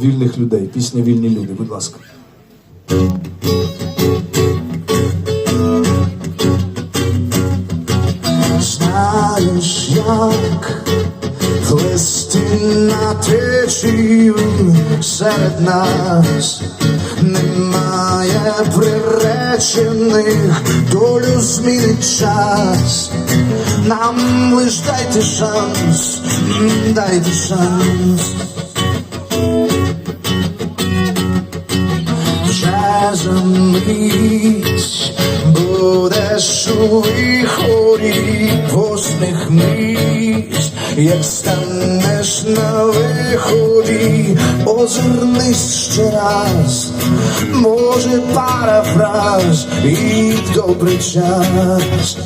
вільних людей. Пісня Вільні люди, будь ласка. Знаєш, як плести на течію серед нас немає приречених, долю змінить час. Нам лиш дайте шанс, дайте шанс. За мить будеш у вихорі посміхнись, як станеш на виході, озирнись ще раз, може парафраз і добрий час.